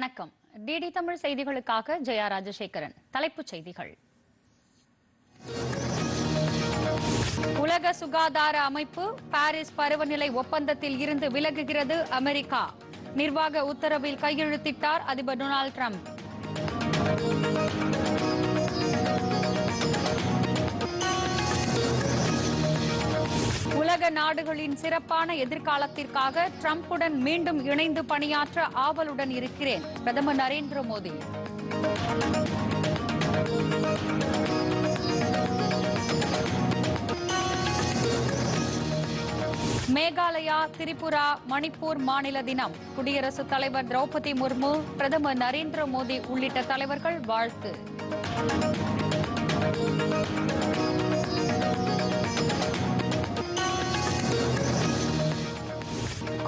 வணக்கம். டிடி தமிழ் செய்திகளுக்காக ஜெயா ராஜசேகரன். தலைப்புச் செய்திகள். உலக சுகாதார அமைப்பு பாரிஸ் பருவநிலை ஒப்பந்தத்தில் இருந்து விலகுகிறது அமெரிக்கா. நிர்வாக உத்தரவில் கையெழுத்திட்டார் அதிபர் டொனால்டு டிரம்ப். உலக நாடுகளின் சிறப்பான எதிர்காலத்திற்காக ட்ரம்புடன் மீண்டும் இணைந்து பணியாற்ற ஆவலுடன் இருக்கிறேன். பிரதமர் நரேந்திர மோடி. மேகாலயா திரிபுரா மணிப்பூர் மாநில தினம். குடியரசுத் தலைவர் திரௌபதி முர்மு பிரதமர் நரேந்திர மோடி உள்ளிட்ட தலைவர்கள் வாழ்த்து.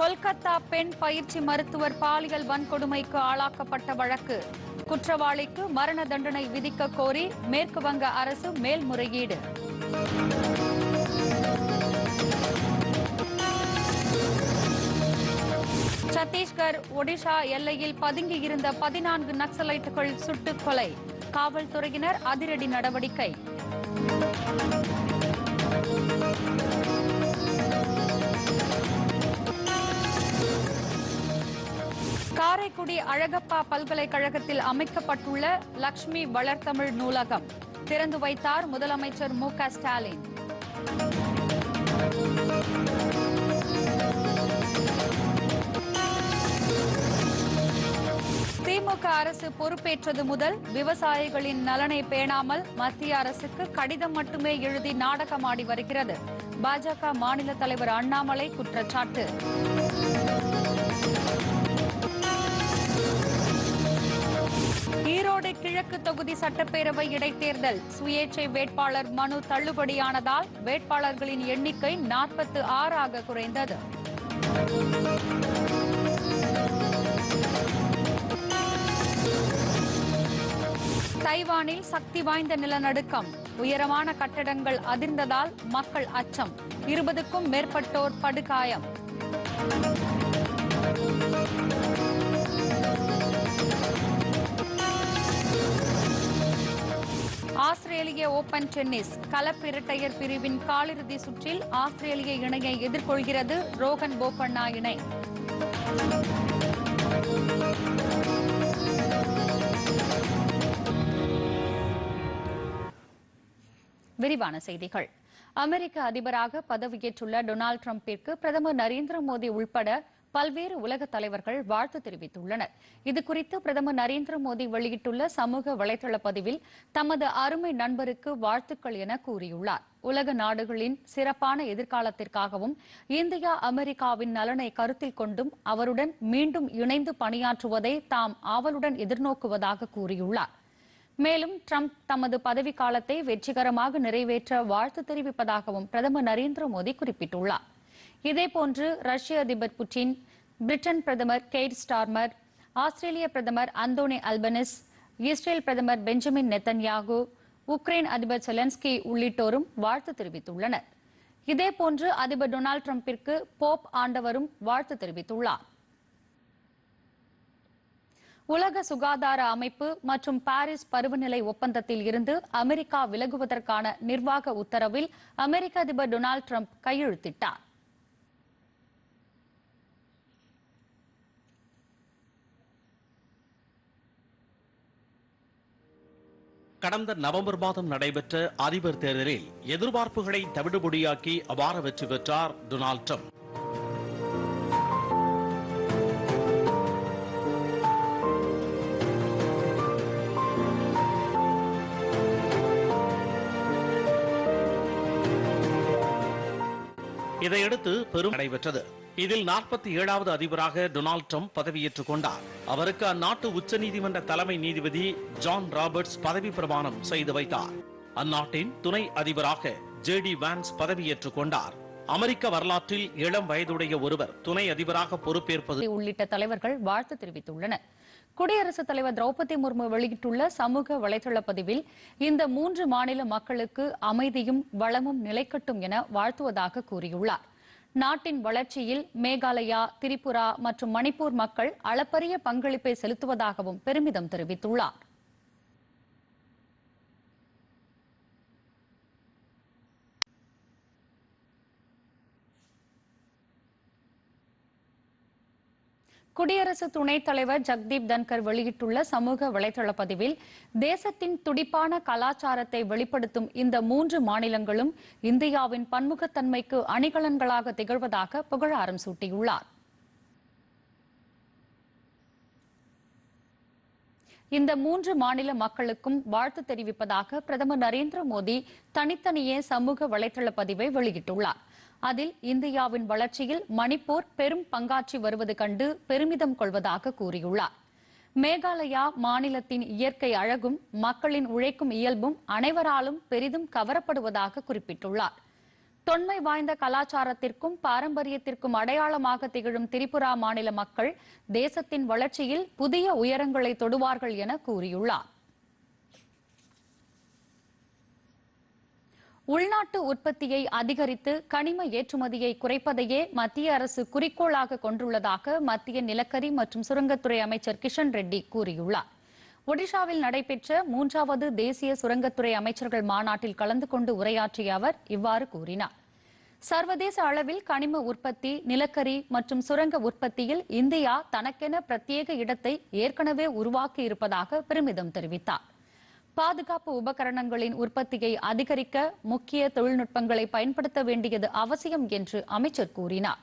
கொல்கத்தா பெண் பயிற்சி மருத்துவர் பாலியல் வன்கொடுமைக்கு ஆளாக்கப்பட்ட வழக்கு. குற்றவாளிக்கு மரண தண்டனை விதிக்க கோரி மேற்கு வங்க அரசு மேல்முறையீடு. சத்தீஸ்கர் ஒடிஷா எல்லையில் பதுங்கியிருந்த பதினான்கு நக்சலைட்டுகள் சுட்டுக் கொலை. காவல்துறையினர் அதிரடி நடவடிக்கை. காரைக்குடி அழகப்பா பல்கலைக்கழகத்தில் அமைக்கப்பட்டுள்ள லக்ஷ்மி வளர்த்தமிழ் நூலகம் திறந்து வைத்தார் முதலமைச்சர் மு க ஸ்டாலின். திமுக அரசு பொறுப்பேற்றது முதல் விவசாயிகளின் நலனை பேணாமல் மத்திய அரசுக்கு கடிதம் மட்டுமே எழுதி நாடகமாடி வருகிறது. பாஜக மாநில தலைவர் அண்ணாமலை குற்றச்சாட்டு. ஈரோடு கிழக்கு தொகுதி சட்டப்பேரவை இடைத்தேர்தல். சுயேட்சை வேட்பாளர் மனு தள்ளுபடியானதால் வேட்பாளர்களின் எண்ணிக்கை நாற்பத்து ஆறாக குறைந்தது. தைவானில் சக்தி வாய்ந்த நிலநடுக்கம். உயரமான கட்டடங்கள் அதிர்ந்ததால் மக்கள் அச்சம். இருபதுக்கும் மேற்பட்டோர் படுகாயம். ஆஸ்திரேலிய ஓபன் டென்னிஸ் கலப்பிரட்டையர் பிரிவின் காலிறுதி சுற்றில் ஆஸ்திரேலிய இணையை எதிர்கொள்கிறது ரோகன் போபண்ணா இணை. விரிவான செய்திகள். அமெரிக்க அதிபராக பதவியேற்றுள்ள டொனால்டு டிரம்பிற்கு பிரதமர் நரேந்திர மோடி உள்பட பல்வேறு உலக தலைவர்கள் வாழ்த்து தெரிவித்துள்ளனர். இதுகுறித்து பிரதமர் நரேந்திர மோடி வெளியிட்டுள்ள சமூக வலைதள பதிவில் தமது அருமை நண்பருக்கு வாழ்த்துக்கள் என கூறியுள்ளார். உலக நாடுகளின் சிறப்பான எதிர்காலத்திற்காகவும் இந்தியா அமெரிக்காவின் நலனை கருத்தில் கொண்டும் அவருடன் மீண்டும் இணைந்து பணியாற்றுவதை தாம் ஆவலுடன் எதிர்நோக்குவதாக கூறியுள்ளார். மேலும் ட்ரம்ப் தமது பதவிக்காலத்தை வெற்றிகரமாக நிறைவேற்ற வாழ்த்து தெரிவிப்பதாகவும் பிரதமர் நரேந்திர மோடி குறிப்பிட்டுள்ளார். இதேபோன்று ரஷ்ய அதிபர் புட்டின் பிரிட்டன் பிரதமர் கெய்ட் ஸ்டார்மர் ஆஸ்திரேலிய பிரதமர் அந்தோனி அல்பனிஸ் இஸ்ரேல் பிரதமர் பெஞ்சமின் நெத்தன்யாகு உக்ரைன் அதிபர் செலன்ஸ்கி உள்ளிட்டோரும் வாழ்த்து தெரிவித்துள்ளனர். இதேபோன்று அதிபர் டொனால்டு டிரம்பிற்கு போப் ஆண்டவரும் வாழ்த்து தெரிவித்துள்ளார். உலக சுகாதார அமைப்பு மற்றும் பாரிஸ் பருவநிலை ஒப்பந்தத்தில் இருந்து அமெரிக்கா விலகுவதற்கான நிர்வாக உத்தரவில் அமெரிக்க அதிபர் டொனால்டு டிரம்ப் கையெழுத்திட்டார். கடந்த நவம்பர் மாதம் நடைபெற்ற அதிபர் தேர்தலில் எதிர்பார்ப்புகளை தவிடுபொடியாக்கி அபார வெற்றி பெற்றார் டொனால்ட் ட்ரம்ப். இதையடுத்து பெரும் நடைபெற்றது. இதில் நாற்பத்தி ஏழாவது அதிபராக டொனால்ட் ட்ரம்ப் பதவியேற்றுக் கொண்டார். அவருக்கு அந்நாட்டு உச்சநீதிமன்ற தலைமை நீதிபதி ஜான் ராபர்ட்ஸ் பதவி பிரமாணம் செய்து வைத்தார். அந்நாட்டின் துணை அதிபராக ஜே டி வான்ஸ் பதவியேற்றுக் கொண்டார். அமெரிக்க வரலாற்றில் இளம் வயதுடைய ஒருவர் துணை அதிபராக பொறுப்பேற்பது உள்ளிட்ட தலைவர்கள் வாழ்த்து தெரிவித்துள்ளனர். குடியரசுத் தலைவர் திரௌபதி முர்மு வெளியிட்டுள்ள சமூக வலைதள பதிவில் இந்த மூன்று மாநில மக்களுக்கு அமைதியும் வளமும் நிலைக்கட்டும் என வாழ்த்துவதாக கூறியுள்ளார். நாட்டின் வளர்ச்சியில் மேகாலயா திரிபுரா மற்றும் மணிப்பூர் மக்கள் அளப்பரிய பங்களிப்பை செலுத்துவதாகவும் பெருமிதம் தெரிவித்துள்ளார். குடியரசு துணைத் தலைவர் ஜக்தீப் தன்கர் வெளியிட்டுள்ள சமூக வலைதள பதிவில் தேசத்தின் துடிப்பான கலாச்சாரத்தை வெளிப்படுத்தும் இந்த மூன்று மாநிலங்களும் இந்தியாவின் பன்முகத்தன்மைக்கு அணிகலன்களாக திகழ்வதாக புகழாரம் சூட்டியுள்ளார். இந்த மூன்று மாநில மக்களுக்கும் வாழ்த்து தெரிவிப்பதாக பிரதமர் நரேந்திர மோடி தனித்தனியே சமூக வலைதள பதிவை வெளியிட்டுள்ளார். அதில் இந்தியாவின் வளர்ச்சியில் மணிப்பூர் பெரும் பங்காற்றி வருவது கண்டு பெருமிதம் கொள்வதாக கூறியுள்ளார். மேகாலயா மாநிலத்தின் இயற்கை அழகும் மக்களின் உழைக்கும் இயல்பும் அனைவராலும் பெரிதும் கவரப்படுவதாக குறிப்பிட்டுள்ளார். தொன்மை வாய்ந்த கலாச்சாரத்திற்கும் பாரம்பரியத்திற்கும் அடையாளமாக திகழும் திரிபுரா மாநில மக்கள் தேசத்தின் வளர்ச்சியில் புதிய உயரங்களை தொடுவார்கள் என கூறியுள்ளார். உள்நாட்டு உற்பத்தியை அதிகரித்து கனிம ஏற்றுமதியை குறைப்பதையே மத்திய அரசு குறிக்கோளாக கொண்டுள்ளதாக மத்திய நிலக்கரி மற்றும் சுரங்கத்துறை அமைச்சர் கிஷன் ரெட்டி கூறியுள்ளார். ஒடிஷாவில் நடைபெற்ற மூன்றாவது தேசிய சுரங்கத்துறை அமைச்சர்கள் மாநாட்டில் கலந்து கொண்டு உரையாற்றிய அவர் இவ்வாறு கூறினார். சர்வதேச அளவில் கனிம உற்பத்தி நிலக்கரி மற்றும் சுரங்க உற்பத்தியில் இந்தியா தனக்கென பிரத்யேக இடத்தை ஏற்கனவே உருவாக்கி இருப்பதாக பெருமிதம் தெரிவித்தார். பாதுகாப்பு உபகரணங்களின் உற்பத்தியை அதிகரிக்க முக்கிய தொழில்நுட்பங்களை பயன்படுத்த வேண்டியது அவசியம் என்று அமைச்சர் கூறினார்.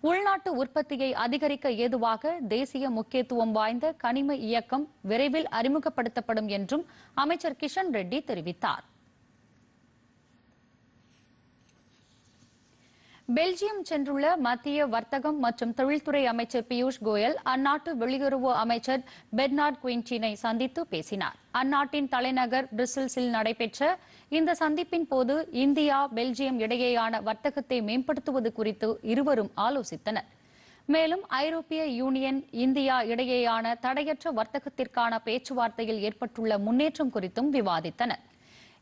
உள்நாட்டு உற்பத்தியை அதிகரிக்க ஏதுவாக தேசிய முக்கியத்துவம் வாய்ந்த கனிம இயக்கம் விரைவில் அறிமுகப்படுத்தப்படும் என்றும் அமைச்சர் கிஷன் ரெட்டி தெரிவித்தார். பெல்ஜியம் சென்றுள்ள மத்திய வர்த்தகம் மற்றும் தொழில்துறை அமைச்சர் பியூஷ் கோயல் அந்நாட்டு வெளியுறவு அமைச்சர் பெர்னார்ட் குயின்டினை சந்தித்து பேசினார். அந்நாட்டின் தலைநகர் பிரசல்ஸில் நடைபெற்ற இந்த சந்திப்பின் போது இந்தியா பெல்ஜியம் இடையேயான வர்த்தகத்தை மேம்படுத்துவது குறித்து இருவரும் ஆலோசித்தனர். மேலும் ஐரோப்பிய யூனியன் இந்தியா இடையேயான தடையற்ற வர்த்தகத்திற்கான பேச்சுவார்த்தையில் ஏற்பட்டுள்ள முன்னேற்றம் குறித்தும் விவாதித்தனர்.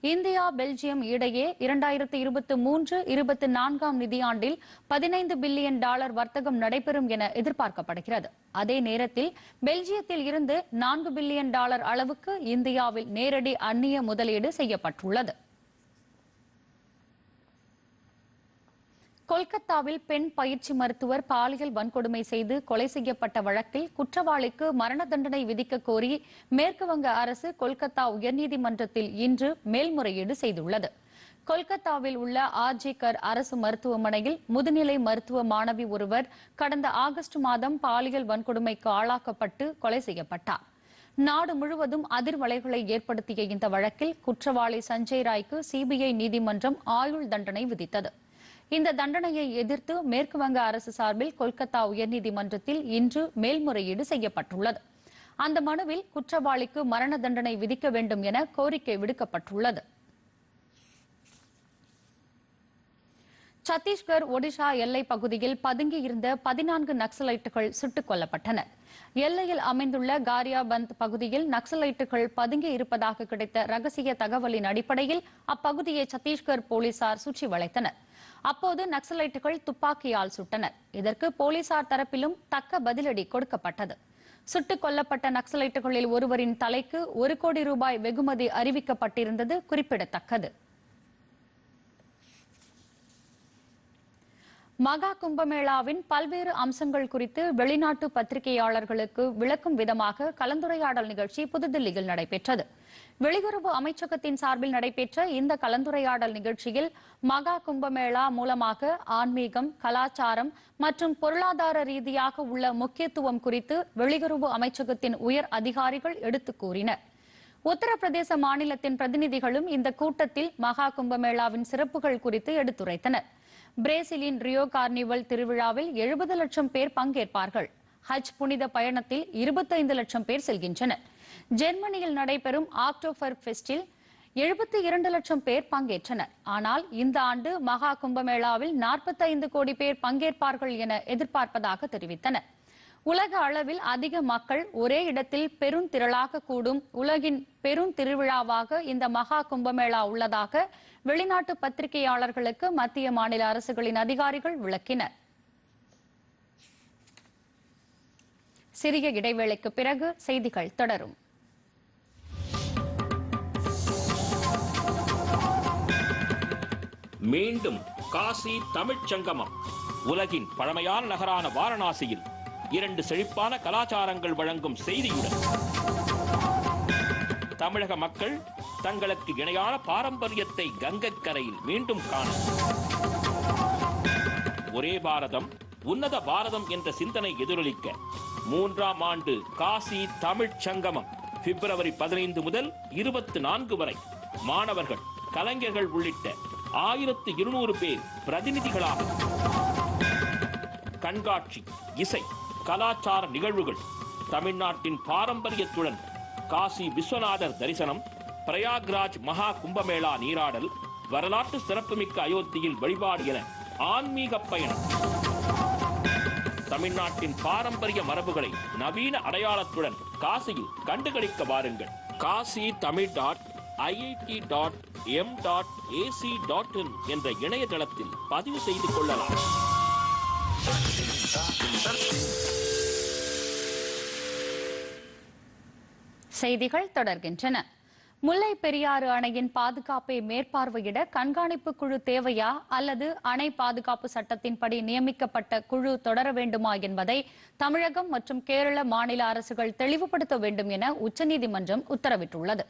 இந்தியா பெல்ஜியம் இடையே இரண்டாயிரத்து இருபத்தி மூன்று இருபத்தி நான்காம் நிதியாண்டில் பதினைந்து பில்லியன் டாலர் வர்த்தகம் நடைபெறும் என எதிர்பார்க்கப்படுகிறது. அதே நேரத்தில் பெல்ஜியத்தில் இருந்து நான்கு பில்லியன் டாலர் அளவுக்கு இந்தியாவில் நேரடி அந்நிய முதலீடு செய்யப்பட்டுள்ளது. கொல்கத்தாவில் பெண் பயிற்சி மருத்துவர் பாலியல் வன்கொடுமை செய்து கொலை செய்யப்பட்ட வழக்கில் குற்றவாளிக்கு மரண தண்டனை விதிக்க கோரி மேற்குவங்க அரசு கொல்கத்தா உயர்நீதிமன்றத்தில் இன்று மேல்முறையீடு செய்துள்ளது. கொல்கத்தாவில் உள்ள ஆர்ஜிகர் அரசு மருத்துவமனையில் முதுநிலை மருத்துவ மாணவி ஒருவர் கடந்த ஆகஸ்ட் மாதம் பாலியல் வன்கொடுமைக்கு ஆளாக்கப்பட்டு கொலை செய்யப்பட்டார். நாடு முழுவதும் அதிர்வலைகளை ஏற்படுத்திய இந்த வழக்கில் குற்றவாளி சஞ்சய் ராய்க்கு சிபிஐ நீதிமன்றம் ஆயுள் தண்டனை விதித்தது. இந்த தண்டனையை எதிர்த்து மேற்குவங்க அரசு சார்பில் கொல்கத்தா உயர்நீதிமன்றத்தில் இன்று மேல்முறையீடு செய்யப்பட்டுள்ளது. அந்த மனுவில் குற்றவாளிக்கு மரண தண்டனை விதிக்க வேண்டும் என கோரிக்கை விடுக்கப்பட்டுள்ளது. சத்தீஸ்கர் ஒடிஷா எல்லை பகுதியில் பதுங்கியிருந்த பதினான்கு நக்சலைட்டுகள் சுட்டுக் கொல்லப்பட்டனர் எல்லையில் அமைந்துள்ள காரியாபந்த் பகுதியில் நக்சலைட்டுகள் பதுங்கி இருப்பதாக கிடைத்த ரகசிய தகவலின் அடிப்படையில் அப்பகுதியை சத்தீஸ்கர் போலீசார் சுற்றி வளைத்தனர். அப்போது நக்சலைட்டுகள் துப்பாக்கியால் சுட்டனர். இதற்கு போலீசார் தரப்பிலும் தக்க பதிலடி கொடுக்கப்பட்டது. சுட்டுக் கொல்லப்பட்ட நக்சலைட்டுகளில் ஒருவரின் தலைக்கு ஒரு கோடி ரூபாய் வெகுமதி அறிவிக்கப்பட்டிருந்தது குறிப்பிடத்தக்கது. மகா கும்பமேளாவின் பல்வேறு அம்சங்கள் குறித்து வெளிநாட்டு பத்திரிகையாளர்களுக்கு விளக்கும் விதமாக கலந்துரையாடல் நிகழ்ச்சி புதுதில்லியில் நடைபெற்றது. வெளியுறவு அமைச்சகத்தின் சார்பில் நடைபெற்ற இந்த கலந்துரையாடல் நிகழ்ச்சியில் மகா கும்பமேளா மூலமாக ஆன்மீகம் கலாச்சாரம் மற்றும் பொருளாதார ரீதியாக உள்ள முக்கியத்துவம் குறித்து வெளியுறவு அமைச்சகத்தின் உயர் அதிகாரிகள் எடுத்துக் கூறினர். உத்தரப்பிரதேச மாநிலத்தின் பிரதிநிதிகளும் இந்த கூட்டத்தில் மகா கும்பமேளாவின் சிறப்புகள் குறித்து எடுத்துரைத்தனா் பிரேசிலின் ரியோ கார்னிவல் திருவிழாவில் எழுபது லட்சம் பேர் பங்கேற்பார்கள். ஹஜ் புனித பயணத்தில் இருபத்தைந்து லட்சம் பேர் செல்கின்றனர். ஜெர்மனியில் நடைபெறும் ஆக்டோபர் ஃபெஸ்டில் எழுபத்தி இரண்டு லட்சம் பேர் பங்கேற்றனர். ஆனால் இந்த ஆண்டு மகா கும்பமேளாவில் நாற்பத்தைந்து கோடி பேர் பங்கேற்பார்கள் என எதிர்பார்ப்பதாக தெரிவித்தனர். உலக அளவில் அதிக மக்கள் ஒரே இடத்தில் பெருந்திரளாக கூடும் உலகின் பெருந்திருவிழாவாக இந்த மகா கும்பமேளா உள்ளதாக வெளிநாட்டு பத்திரிகையாளர்களுக்கு மத்திய மாநில அரசுகளின் அதிகாரிகள் விளக்கினர். சிறிய இடைவேளைக்கு பிறகு செய்திகள் தொடரும். மீண்டும் காசி தமிழ்ச்சங்கமம் உலகின் பழமையான நகரான வாரணாசியில் இரண்டு செழிப்பான கலாச்சாரங்கள் வழங்கும் செய்தியுடன். தமிழக மக்கள் தங்களுக்கு இணையான பாரம்பரியத்தை கங்கக்கரையில் மீண்டும் காண. ஒரே பாரதம் உன்னத பாரதம் என்ற சிந்தனை எதிரொலிக்க மூன்றாம் ஆண்டு காசி தமிழ்ச் சங்கமம் பிப்ரவரி பதினைந்து முதல் இருபத்தி நான்கு வரை மாணவர்கள் கலைஞர்கள் உள்ளிட்ட ஆயிரத்து இருநூறு பேர் பிரதிநிதிகளாக கண்காட்சி இசை கலாச்சார நிகழ்வுகள் தமிழ்நாட்டின் பாரம்பரியத்துடன் காசி விஸ்வநாதர் தரிசனம் பிரயாக்ராஜ் மகா கும்பமேளா நீராடல் வரலாற்று சிறப்புமிக்க அயோத்தியில் வழிபாடு என ஆன்மீக பயணம். தமிழ்நாட்டின் பாரம்பரிய மரபுகளை நவீன அடையாளத்துடன் காசியில் கண்டுகளிக்க வாருங்கள். Kashi Tamil dot IIT dot M dot AC dot in என்ற இணையதளத்தில் பதிவு செய்து கொள்ளலாம். செய்திகள் தொடர்கின்றன. முல்லை பெரியாறு அணையின் பாதுகாப்பை மேற்பார்வையிட கண்காணிப்பு குழு தேவையா? அல்லது அணை பாதுகாப்பு சட்டத்தின்படி நியமிக்கப்பட்ட குழு தொடர வேண்டுமா என்பதை தமிழகம் மற்றும் கேரள மாநில அரசுகள் தெளிவுபடுத்த வேண்டும் என உச்சநீதிமன்றம் உத்தரவிட்டுள்ளது.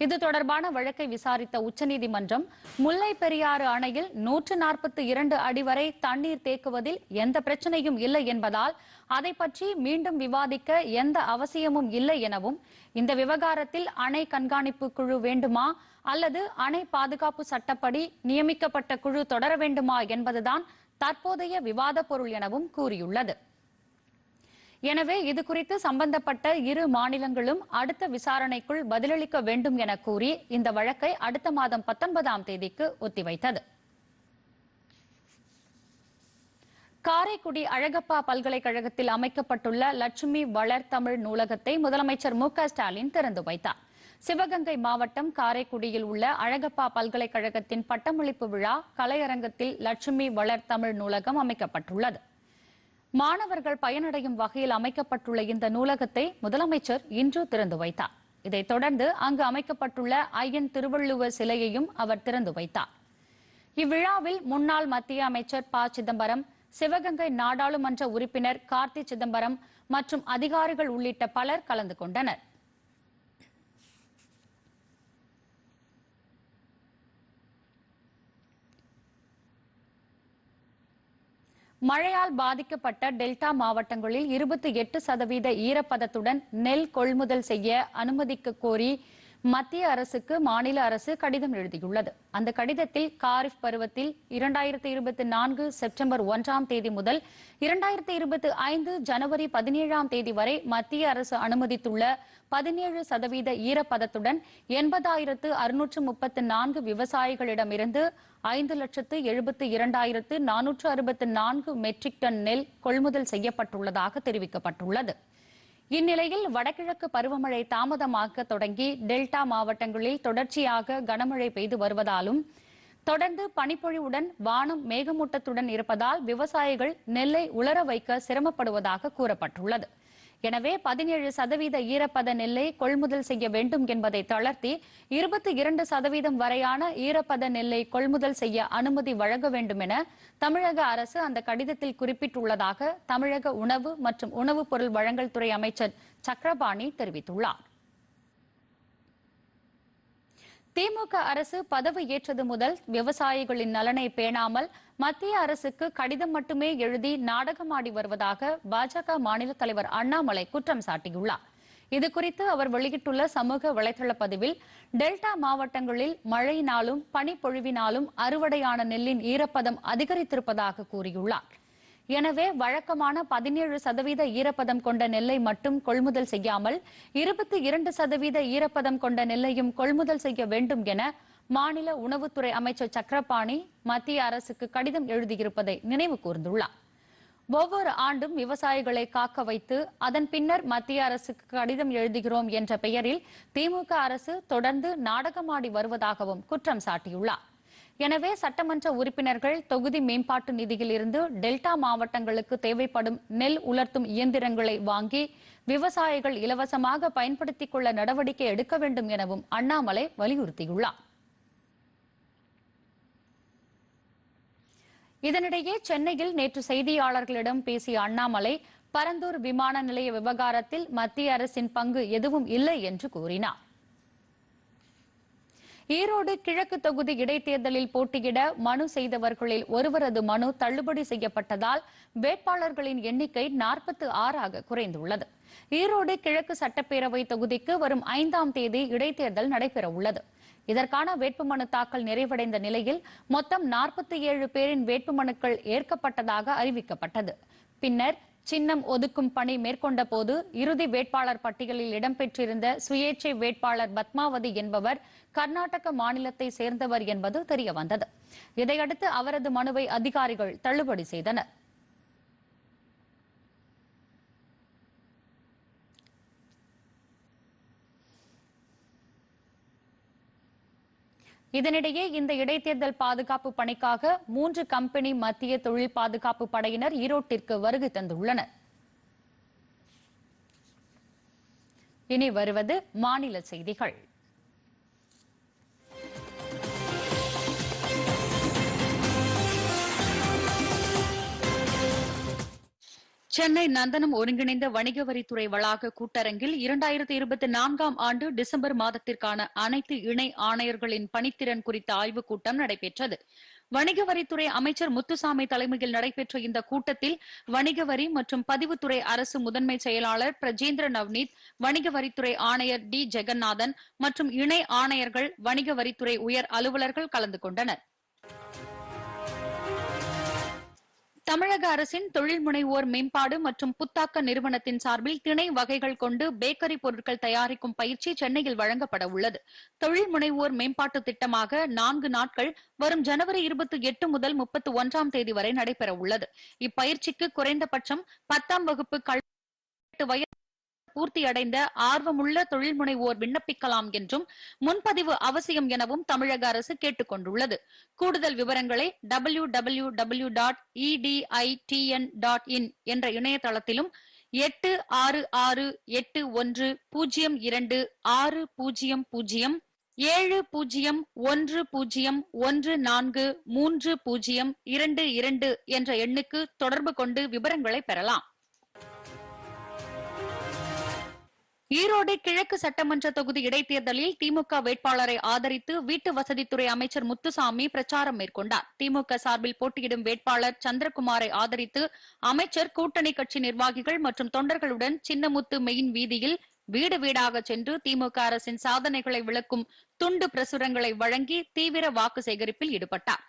இது தொடர்பான வழக்கை விசாரித்த உச்சநீதிமன்றம் முல்லை பெரியாறு அணையில் நூற்று நாற்பத்தி இரண்டு அடி வரை தண்ணீர் தேக்குவதில் எந்த பிரச்சனையும் இல்லை என்பதால் அதை பற்றி மீண்டும் விவாதிக்க எந்த அவசியமும் இல்லை எனவும் இந்த விவகாரத்தில் அணை கண்காணிப்பு குழு வேண்டுமா அல்லது அணை பாதுகாப்பு சட்டப்படி நியமிக்கப்பட்ட குழு தொடர வேண்டுமா என்பதுதான் தற்போதைய விவாத பொருள் எனவும் கூறியுள்ளது. எனவே இது குறித்து சம்பந்தப்பட்ட இரு மாநிலங்களும் அடுத்த விசாரணைக்குள் பதிலளிக்க வேண்டும் என கூறி இந்த வழக்கை அடுத்த மாதம் பத்தொன்பதாம் தேதிக்கு ஒத்திவைத்தது. காரைக்குடி அழகப்பா பல்கலைக்கழகத்தில் அமைக்கப்பட்டுள்ள லட்சுமி வளர் தமிழ் நூலகத்தை முதலமைச்சர் மு ஸ்டாலின் திறந்து வைத்தார். சிவகங்கை மாவட்டம் காரைக்குடியில் உள்ள அழகப்பா பல்கலைக்கழகத்தின் பட்டமளிப்பு விழா கலையரங்கத்தில் லட்சுமி வளர்தமிழ் நூலகம் அமைக்கப்பட்டுள்ளது. மாணவர்கள் பயனடையும் வகையில் அமைக்கப்பட்டுள்ள இந்த நூலகத்தை முதலமைச்சர் இன்று திறந்து வைத்தார். இதைத் தொடர்ந்து அங்கு அமைக்கப்பட்டுள்ள ஐயன் திருவள்ளுவர் சிலையையும் அவர் திறந்து வைத்தார். இவ்விழாவில் முன்னாள் மத்திய அமைச்சர் ப. சிதம்பரம் சிவகங்கை நாடாளுமன்ற உறுப்பினர் கார்த்தி சிதம்பரம் மற்றும் அதிகாரிகள் உள்ளிட்ட பலர் கலந்து கொண்டனர். மழையால் பாதிக்கப்பட்ட டெல்டா மாவட்டங்களில் இருபத்தி எட்டு சதவீத ஈரப்பதத்துடன் நெல் கொள்முதல் செய்ய அனுமதிக்க கோரி மத்திய அரசுக்கு மாநில அரசு கடிதம் எழுதியுள்ளது. அந்த கடிதத்தில் காரிஃப் பருவத்தில் இரண்டாயிரத்தி இருபத்தி நான்கு செப்டம்பர் ஒன்றாம் தேதி முதல் இரண்டாயிரத்தி இருபத்தி ஐந்து ஜனவரி பதினேழாம் தேதி வரை மத்திய அரசு அனுமதித்துள்ள பதினேழு சதவீத ஈரப்பதத்துடன் எண்பதாயிரத்து அறுநூற்று முப்பத்து நான்கு விவசாயிகளிடமிருந்து ஐந்து லட்சத்து எழுபத்து இரண்டாயிரத்து நானூற்று அறுபத்து நான்கு மெட்ரிக் டன் நெல் கொள்முதல் செய்யப்பட்டுள்ளதாக தெரிவிக்கப்பட்டுள்ளது. இந்நிலையில் வடகிழக்கு பருவமழை தாமதமாக தொடங்கி டெல்டா மாவட்டங்களில் தொடர்ச்சியாக கனமழை பெய்து வருவதாலும் தொடர்ந்து பனிப்பொழிவுடன் வானம் மேகமூட்டத்துடன் இருப்பதால் விவசாயிகள் நெல்லை உலர வைக்க சிரமப்படுவதாக கூறப்பட்டுள்ளது. எனவே பதினேழு சதவீத ஈரப்பத நெல்லை கொள்முதல் செய்ய வேண்டும் என்பதை தளர்த்தி இருபத்தி இரண்டு சதவீதம் வரையான ஈரப்பத நெல்லை கொள்முதல் செய்ய அனுமதி வழங்க வேண்டும் என தமிழக அரசு அந்த கடிதத்தில் குறிப்பிட்டுள்ளதாக தமிழக உணவு மற்றும் உணவுப் பொருள் வழங்கல் துறை அமைச்சர் சக்கரபாணி தெரிவித்துள்ளார். திமுக அரசு பதவி ஏற்றது முதல் விவசாயிகளின் நலனை பேணாமல் மத்திய அரசுக்கு கடிதம் மட்டுமே எழுதி நாடகமாடி வருவதாக பாஜக மாநில தலைவர் அண்ணாமலை குற்றம் சாட்டியுள்ளார். இதுகுறித்து அவர் வெளியிட்டுள்ள சமூக வலைதள பதிவில் டெல்டா மாவட்டங்களில் மழையினாலும் பனிப்பொழிவினாலும் அறுவடையான நெல்லின் ஈரப்பதம் அதிகரித்திருப்பதாக கூறியுள்ளார். எனவே வழக்கமான பதினேழு சதவீத ஈரப்பதம் கொண்ட நெல்லை மட்டும் கொள்முதல் செய்யாமல் இருபத்தி இரண்டு சதவீத ஈரப்பதம் கொண்ட நெல்லையும் கொள்முதல் செய்ய வேண்டும் என மாநில உணவுத்துறை அமைச்சர் சக்கரபாணி மத்திய அரசுக்கு கடிதம் எழுதியிருப்பதை நினைவு கூர்ந்துள்ளார். ஒவ்வொரு ஆண்டும் விவசாயிகளை காக்க வைத்து அதன் பின்னர் மத்திய அரசுக்கு கடிதம் எழுதுகிறோம் என்ற பெயரில் திமுக அரசு தொடர்ந்து நாடகமாடி வருவதாகவும் குற்றம் சாட்டியுள்ளார். எனவே சட்டமன்ற உறுப்பினர்கள் தொகுதி மேம்பாட்டு நிதியில் இருந்து டெல்டா மாவட்டங்களுக்கு தேவைப்படும் நெல் உலர்த்தும் இயந்திரங்களை வாங்கி விவசாயிகள் இலவசமாக பயன்படுத்திக் கொள்ள நடவடிக்கை எடுக்க வேண்டும் எனவும் அண்ணாமலை வலியுறுத்தியுள்ளார். இதனிடையே சென்னையில் நேற்று செய்தியாளர்களிடம் பேசிய அண்ணாமலை பரந்தூர் விமான நிலைய விவகாரத்தில் மத்திய அரசின் பங்கு எதுவும் இல்லை என்று கூறினார். ஈரோடு கிழக்கு தொகுதி இடைத்தேர்தலில் போட்டியிட மனு செய்தவர்களில் ஒருவரது மனு தள்ளுபடி செய்யப்பட்டதால் வேட்பாளர்களின் எண்ணிக்கை நாற்பத்து ஆறாக குறைந்துள்ளது. ஈரோடு கிழக்கு சட்டப்பேரவை தொகுதிக்கு வரும் ஐந்தாம் தேதி இடைத்தேர்தல் நடைபெற உள்ளது. இதற்கான வேட்புமனு தாக்கல் நிறைவடைந்த நிலையில் மொத்தம் நாற்பத்தி ஏழு பேரின் வேட்புமனுக்கள் ஏற்கப்பட்டதாக அறிவிக்கப்பட்டது. பின்னர் சின்னம் ஒதுக்கும் பணி மேற்கொண்ட போது இறுதி வேட்பாளர் பட்டியலில் இடம்பெற்றிருந்த சுயேட்சை வேட்பாளர் பத்மாவதி என்பவர் கர்நாடக மாநிலத்தை சேர்ந்தவர் என்பது தெரியவந்தது. இதையடுத்து அவரது மனுவை அதிகாரிகள் தள்ளுபடி செய்தனர். இதனிடையே இந்த இடைத்தேர்தல் பாதுகாப்பு பணிக்காக மூன்று கம்பெனி மத்திய தொழில் பாதுகாப்பு படையினர் ஈரோட்டிற்கு வருகை தந்துள்ளனர். இனி வருவது மாநில செய்திகள். சென்னை நந்தனம் ஒருங்கிணைந்த வணிக வரித்துறை வளாக கூட்டரங்கில் இரண்டாயிரத்தி இருபத்தி நான்காம் ஆண்டு டிசம்பர் மாதத்திற்கான அனைத்து இணை ஆணையர்களின் பணித்திறன் குறித்த ஆய்வுக் கூட்டம் நடைபெற்றது. வணிக வரித்துறை அமைச்சர் முத்துசாமி தலைமையில் நடைபெற்ற இந்த கூட்டத்தில் வணிக வரி மற்றும் பதிவுத்துறை அரசு முதன்மை செயலாளர் பிரஜேந்திர நவ்னீத் வணிக வரித்துறை ஆணையர் டி. ஜெகநாதன் மற்றும் இணை ஆணையர்கள் வணிக வரித்துறை உயர் அலுவலர்கள் கலந்து கொண்டனர். தமிழக அரசின் தொழில் முனைவோர் மேம்பாடு மற்றும் புத்தாக்க நிறுவனத்தின் சார்பில் திணை வகைகள் கொண்டு பேக்கரி பொருட்கள் தயாரிக்கும் பயிற்சி சென்னையில் வழங்கப்பட உள்ளது. தொழில் முனைவோர் மேம்பாட்டு திட்டமாக நான்கு நாட்கள் வரும் ஜனவரி இருபத்தி எட்டு முதல் முப்பத்தி ஒன்றாம் தேதி வரை நடைபெற உள்ளது. இப்பயிற்சிக்கு குறைந்தபட்சம் பத்தாம் வகுப்பு கல்வி வயது பூர்த்தியடைந்த ஆர்வமுள்ள தொழில் முனைவோர் விண்ணப்பிக்கலாம் என்றும் முன்பதிவு அவசியம் எனவும் தமிழக அரசு கேட்டுக் கொண்டுள்ளது கூடுதல் விவரங்களை W W W dot ETITN dot in என்ற இணையதளத்திலும் எட்டு ஆறு ஆறு எட்டு ஒன்று பூஜ்ஜியம் இரண்டு ஆறு பூஜ்ஜியம் பூஜ்ஜியம் ஏழு பூஜ்ஜியம் ஒன்று பூஜ்ஜியம் ஒன்று நான்கு மூன்று பூஜ்ஜியம் இரண்டு இரண்டு என்ற எண்ணுக்கு தொடர்பு கொண்டு விவரங்களை பெறலாம். ஈரோடு கிழக்கு சட்டமன்ற தொகுதி இடைத்தேர்தலில் திமுக வேட்பாளரை ஆதரித்து வீட்டு வசதித்துறை அமைச்சர் முத்துசாமி பிரச்சாரம் மேற்கொண்டார். திமுக சார்பில் போட்டியிடும் வேட்பாளர் சந்திரகுமாரை ஆதரித்து அமைச்சர் கூட்டணி கட்சி நிர்வாகிகள் மற்றும் தொண்டர்களுடன் சின்னமுத்து மெயின் வீதியில் வீடு வீடாக சென்று திமுக அரசின் சாதனைகளை விளக்கும் துண்டு பிரசுரங்களை வழங்கி தீவிர வாக்கு சேகரிப்பில் ஈடுபட்டார்.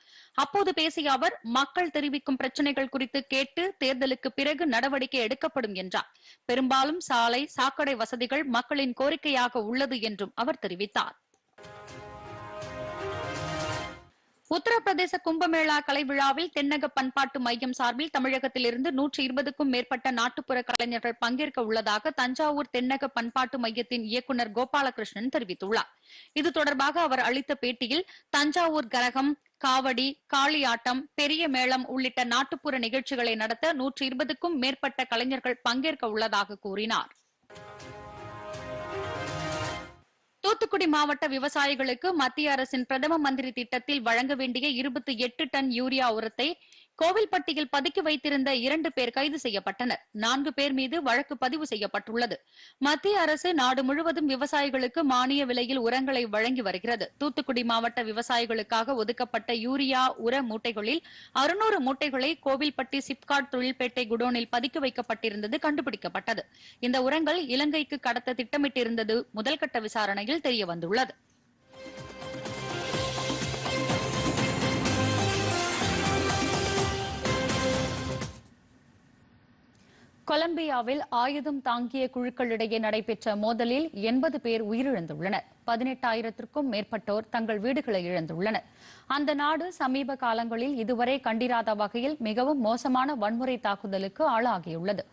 அப்போது பேசிய அவர் மக்கள் தெரிவிக்கும் பிரச்சனைகள் குறித்து கேட்டு தேர்தலுக்கு பிறகு நடவடிக்கை எடுக்கப்படும் என்றார். பெரும்பாலும் சாலை சாக்கடை வசதிகள் மக்களின் கோரிக்கையாக உள்ளது என்றும் அவர் தெரிவித்தார். உத்தரப்பிரதேச கும்பமேளா கலை விழாவில் தென்னக பண்பாட்டு மையம் சார்பில் தமிழகத்திலிருந்து நூற்றி இருபதுக்கும் மேற்பட்ட நாட்டுப்புற கலைஞர்கள் பங்கேற்க உள்ளதாக தஞ்சாவூர் தென்னக பண்பாட்டு மையத்தின் இயக்குநர் கோபாலகிருஷ்ணன் தெரிவித்துள்ளார். இது தொடர்பாக அவர் அளித்த பேட்டியில் தஞ்சாவூர் கரகம் காவடி காளியாட்டம் பெரிய மேளம் உள்ளிட்ட நாட்டுப்புற நிகழ்ச்சிகளை நடத்த நூற்றி இருபதுக்கும் மேற்பட்ட கலைஞர்கள் பங்கேற்க உள்ளதாக கூறினார். தூத்துக்குடி மாவட்ட விவசாயிகளுக்கு மத்திய அரசின் பிரதம மந்திரி திட்டத்தில் வழங்க வேண்டிய இருபத்தி எட்டு டன் யூரியா உரத்தை கோவில்பட்டியில் பதுக்கி வைத்திருந்த இரண்டு பேர் கைது செய்யப்பட்டனர். நான்கு பேர் மீது வழக்கு பதிவு செய்யப்பட்டுள்ளது. மத்திய அரசு நாடு முழுவதும் விவசாயிகளுக்கு மானிய விலையில் உரங்களை வழங்கி வருகிறது. தூத்துக்குடி மாவட்ட விவசாயிகளுக்காக ஒதுக்கப்பட்ட யூரியா உர மூட்டைகளில் அறுநூறு மூட்டைகளை கோவில்பட்டி சிப்காட் தொழில்பேட்டை குடோனில் பதுக்கி வைக்கப்பட்டிருந்தது கண்டுபிடிக்கப்பட்டது. இந்த உரங்கள் இலங்கைக்கு கடத்த திட்டமிட்டிருந்தது முதல்கட்ட விசாரணையில் தெரியவந்துள்ளது. கொலம்பியாவில் ஆயுதம் தாங்கிய குழுக்களிடையே நடைபெற்ற மோதலில் எண்பது பேர் உயிரிழந்துள்ளனர். பதினெட்டாயிரத்திற்கும் மேற்பட்டோர் தங்கள் வீடுகளை இழந்துள்ளனர். அந்த நாடு சமீப காலங்களில் இதுவரை கண்டிராத வகையில் மிகவும் மோசமான வன்முறை தாக்குதலுக்கு ஆளாகியுள்ளது.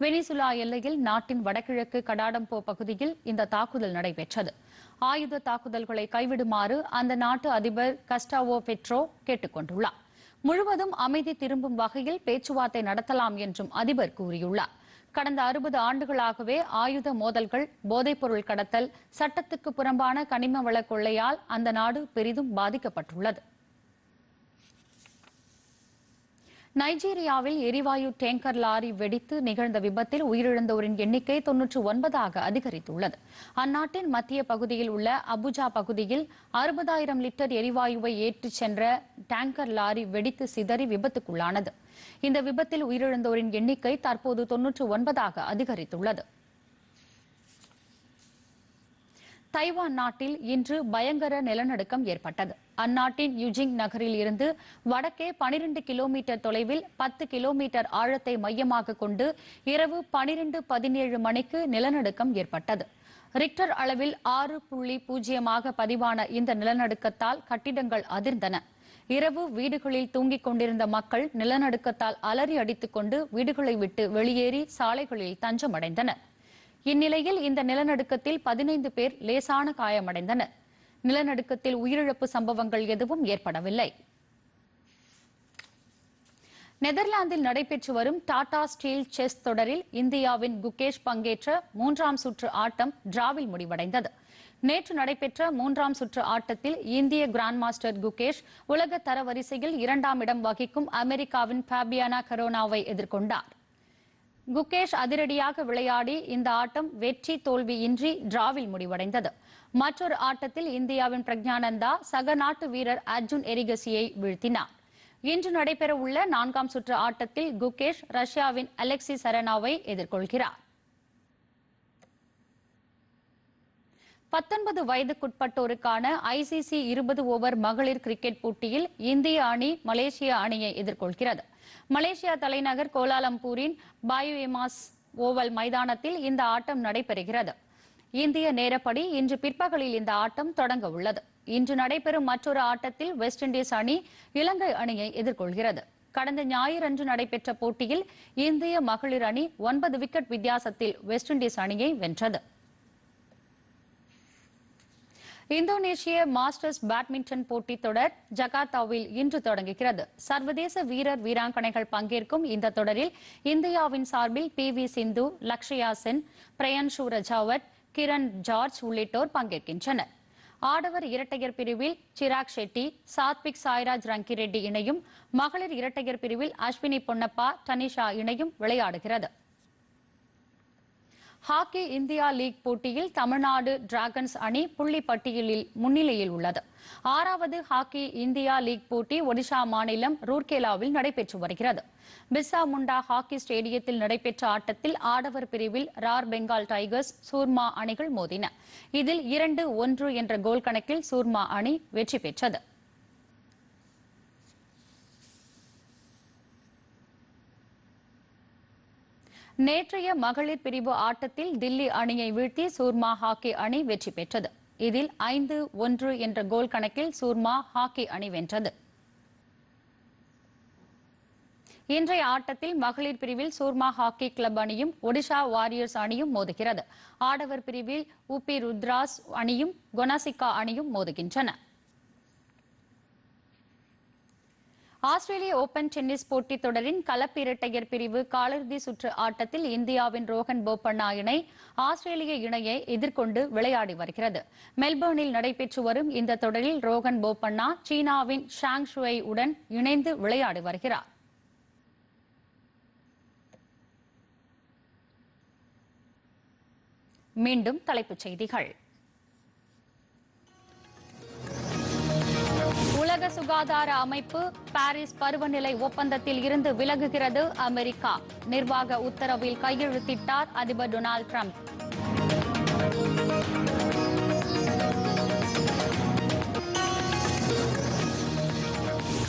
வெனிசுலா எல்லையில் நாட்டின் வடகிழக்கு கடாடம்போ பகுதியில் இந்த தாக்குதல் நடைபெற்றது. ஆயுத தாக்குதல்களை கைவிடுமாறு அந்த நாட்டு அதிபர் கஸ்டாவோ பெட்ரோ கேட்டுக் கொண்டுள்ளார் முழுவதும் அமைதி திரும்பும் வகையில் பேச்சுவார்த்தை நடத்தலாம் என்றும் அதிபர் கூறியுள்ளார். கடந்த அறுபது ஆண்டுகளாகவே ஆயுத மோதல்கள் போதைப்பொருள் கடத்தல் சட்டத்துக்கு புறம்பான கனிம வள கொள்ளையால் அந்த நாடு பெரிதும் பாதிக்கப்பட்டுள்ளது. நைஜீரியாவில் எரிவாயு டேங்கர் லாரி வெடித்து நிகழ்ந்த விபத்தில் உயிரிழந்தோரின் எண்ணிக்கை தொன்னூற்று ஒன்பதாக அதிகரித்துள்ளது. அந்நாட்டின் மத்திய பகுதியில் உள்ள அபுஜா பகுதியில் அறுபதாயிரம் லிட்டர் எரிவாயுவை ஏற்றிச் சென்ற டேங்கர் லாரி வெடித்து சிதறி விபத்துக்குள்ளானது. இந்த விபத்தில் உயிரிழந்தோரின் எண்ணிக்கை தற்போது தொன்னூற்று ஒன்பதாக அதிகரித்துள்ளது. தைவான் நாட்டில் இன்று பயங்கர நிலநடுக்கம் ஏற்பட்டது. அந்நாட்டின் யுஜிங் நகரில் இருந்து வடக்கே 12 கிலோமீட்டர் தொலைவில் பத்து கிலோமீட்டர் ஆழத்தை மையமாக கொண்டு இரவு பனிரெண்டு பதினேழு மணிக்கு நிலநடுக்கம் ஏற்பட்டது. ரிக்டர் அளவில் ஆறு புள்ளி பூஜ்ஜியமாக பதிவான இந்த நிலநடுக்கத்தால் கட்டிடங்கள் அதிர்ந்தன. இரவு வீடுகளில் தூங்கிக் கொண்டிருந்த மக்கள் நிலநடுக்கத்தால் அலறி அடித்துக் கொண்டு வீடுகளை விட்டு வெளியேறி சாலைகளில் தஞ்சமடைந்தனர். இந்நிலையில் இந்த நிலநடுக்கத்தில் பதினைந்து பேர் லேசான காயமடைந்தனர். நிலநடுக்கத்தில் உயிரிழப்பு சம்பவங்கள் எதுவும் ஏற்படவில்லை. நெதர்லாந்தில் நடைபெற்று வரும் டாடா ஸ்டீல் செஸ் தொடரில் இந்தியாவின் குகேஷ் பங்கேற்ற மூன்றாம் சுற்று ஆட்டம் டிராவில் முடிவடைந்தது. நேற்று நடைபெற்ற மூன்றாம் சுற்று ஆட்டத்தில் இந்திய கிராண்ட் மாஸ்டர் குகேஷ் உலக தரவரிசையில் இரண்டாம் இடம் வகிக்கும் அமெரிக்காவின் பாபியானா கரோனாவை எதிர்கொண்டார். குகேஷ் அதிரடியாக விளையாடி இந்த ஆட்டம் வெற்றி தோல்வியின்றி டிராவில் முடிவடைந்தது. மற்றொரு ஆட்டத்தில் இந்தியாவின் பிரக்ஞானந்தா சக நாட்டு வீரர் அர்ஜுன் எரிகசியை வீழ்த்தினார். இன்று நடைபெறவுள்ள நான்காம் சுற்று ஆட்டத்தில் குகேஷ் ரஷ்யாவின் அலெக்சி சரணாவை எதிர்கொள்கிறார். பத்தொன்பது வயதுக்குட்பட்டோருக்கான ஐசிசி இருபது ஓவர் மகளிர் கிரிக்கெட் போட்டியில் இந்திய அணி மலேசிய அணியை எதிர்கொள்கிறது. மலேசியா தலைநகர் கோலாலம்பூரின் பாயுஎமாஸ் ஓவல் மைதானத்தில் இந்த ஆட்டம் நடைபெறுகிறது. இந்திய நேரப்படி இன்று பிற்பகலில் இந்த ஆட்டம் தொடங்க உள்ளது. இன்று நடைபெறும் மற்றொரு ஆட்டத்தில் வெஸ்ட் இண்டீஸ் அணி இலங்கை அணியை எதிர்கொள்கிறது. கடந்த ஞாயிறன்று நடைபெற்ற போட்டியில் இந்திய மகளிர் அணி ஒன்பது விக்கெட் வித்தியாசத்தில் வெஸ்ட் இண்டீஸ் அணியை வென்றது. இந்தோனேஷிய மாஸ்டர்ஸ் பேட்மிண்டன் போட்டித் தொடர் ஜகார்த்தாவில் இன்று தொடங்குகிறது. சர்வதேச வீரர் வீராங்கனைகள் பங்கேற்கும் இந்த தொடரில் இந்தியாவின் சார்பில் P V Sindhu Lakshya Sen Priyanshu Rajawat Kiran George உள்ளிட்டோர் பங்கேற்கின்றனர். ஆடவர் இரட்டையர் பிரிவில் சிராக் ஷெட்டி சாத்விக் சாய்ராஜ் ரங்கிரெட்டி இணையும் மகளிர் இரட்டையர் பிரிவில் அஸ்வினி பொன்னப்பா டனிஷா இணையும் விளையாடுகிறது. ஹாக்கி இந்தியா லீக் போட்டியில் தமிழ்நாடு டிராகன்ஸ் அணி புள்ளி பட்டியலில் முன்னிலையில் உள்ளது. ஆறாவது ஹாக்கி இந்தியா லீக் போட்டி ஒடிஷா மாநிலம் ரூர்கேலாவில் நடைபெற்று வருகிறது. பிர்சா முண்டா ஹாக்கி ஸ்டேடியத்தில் நடைபெற்ற ஆட்டத்தில் ஆடவர் பிரிவில் ரார் பெங்கால் டைகர்ஸ் சூர்மா அணிகள் மோதின. இதில் இரண்டு ஒன்று என்ற கோல் கணக்கில் சூர்மா அணி வெற்றி பெற்றது. நேற்றைய மகளிர் பிரிவு ஆட்டத்தில் தில்லி அணியை வீழ்த்தி சூர்மா ஹாக்கி அணி வெற்றி பெற்றது. இதில் ஐந்து ஒன்று என்ற கோல் கணக்கில் சூர்மா ஹாக்கி அணி வென்றது. இன்றைய ஆட்டத்தில் மகளிர் பிரிவில் சூர்மா ஹாக்கி கிளப் அணியும் ஒடிஷா வாரியர்ஸ் அணியும் மோதுகிறது. ஆடவர் பிரிவில் உபி ருத்ராஸ் அணியும் கொனாசிகா அணியும் மோதுகின்றன. ஆஸ்திரேலிய ஓபன் டென்னிஸ் போட்டித் தொடரின் கலப்பு இரட்டையர் பிரிவு காலிறுதி சுற்று ஆட்டத்தில் இந்தியாவின் ரோஹன் போபண்ணா இணை ஆஸ்திரேலிய இணையை எதிர்கொண்டு விளையாடி வருகிறது. மெல்பர்னில் நடைபெற்று வரும் இந்த தொடரில் ரோஹன் போபண்ணா சீனாவின் ஷாங் ஷுவை உடன் இணைந்து விளையாடி வருகிறார். மீண்டும் தலைப்புச் செய்திகள். உலக சுகாதார அமைப்பு பாரிஸ் பருவநிலை ஒப்பந்தத்தில் இருந்து விலகுகிறது அமெரிக்கா. நிர்வாக உத்தரவில் கையெழுத்திட்டார் அதிபர் டொனால்ட் டிரம்ப்.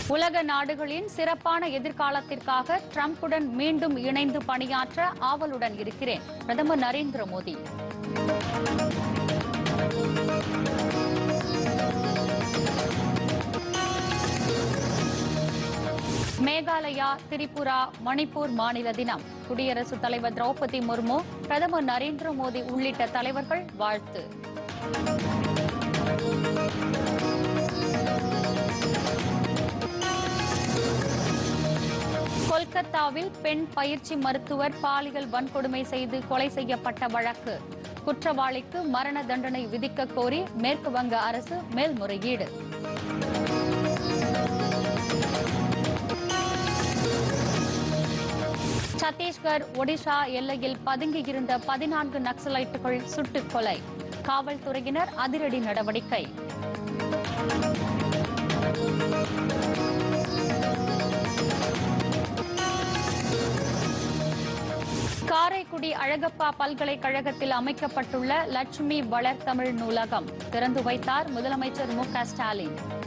உலக நாடுகளின் சிறப்பான எதிர்காலத்திற்காக ட்ரம்புடன் மீண்டும் இணைந்து பணியாற்ற ஆவலுடன் இருக்கிறேன். பிரதமர் நரேந்திர மோடி. மேகாலயா திரிபுரா மணிப்பூர் மாநில தினம். குடியரசுத் தலைவர் திரௌபதி முர்மு பிரதமர் நரேந்திர மோடி உள்ளிட்ட தலைவர்கள் வாழ்த்து. கொல்கத்தாவில் பெண் பயிற்சி மருத்துவர் பாலியல் வன்கொடுமை செய்து கொலை செய்யப்பட்ட வழக்கு. குற்றவாளிக்கு மரண தண்டனை விதிக்க கோரி மேற்கு வங்க அரசு மேல்முறையீடு. சத்தீஸ்கர் ஒடிஷா எல்லையில் பதுங்கியிருந்த பதினான்கு நக்சலைட்டுகள் சுட்டுக் கொலை. காவல்துறையினர் அதிரடி நடவடிக்கை. காரைக்குடி அழகப்பா பல்கலைக்கழகத்தில் அமைக்கப்பட்டுள்ள லட்சுமி வளர் தமிழ் நூலகம் திறந்து வைத்தார் முதலமைச்சர் மு க ஸ்டாலின்.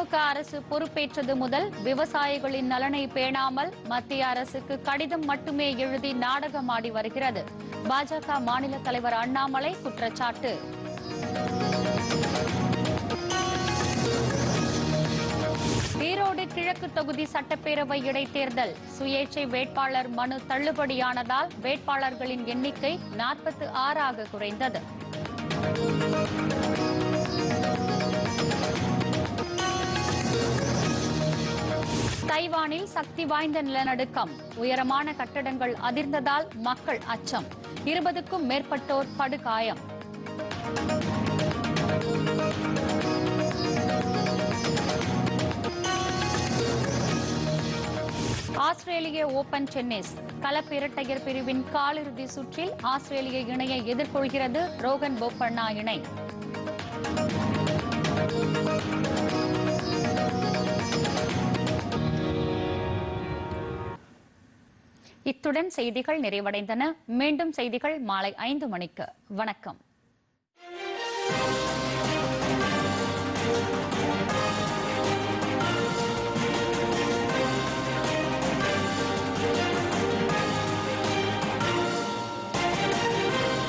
திமுக அரசு பொறுப்பேற்றது முதல் விவசாயிகளின் நலனை பேணாமல் மத்திய அரசுக்கு கடிதம் மட்டுமே எழுதி நாடகமாடி வருகிறது. பாஜக மாநில தலைவர் அண்ணாமலை குற்றச்சாட்டு. ஈரோடு கிழக்கு தொகுதி சட்டப்பேரவை இடைத்தேர்தல். சுயேட்சை வேட்பாளர் மனு தள்ளுபடியானதால் வேட்பாளர்களின் எண்ணிக்கை நாற்பத்து ஆறாக குறைந்தது. தைவானில் சக்தி வாய்ந்த நிலநடுக்கம். உயரமான கட்டடங்கள் அதிர்ந்ததால் மக்கள் அச்சம். இருபதுக்கும் மேற்பட்டோர் படுகாயம். ஆஸ்திரேலிய ஓபன் டென்னிஸ். கலப்பிரட்டையர் பிரிவின் காலிறுதி சுற்றில் ஆஸ்திரேலிய இணையை எதிர்கொள்கிறது ரோகன் போப்பண்ணா இணை. இத்துடன் செய்திகள் நிறைவடைந்தன. மீண்டும் செய்திகள் மாலை ஐந்து மணிக்கு. வணக்கம்.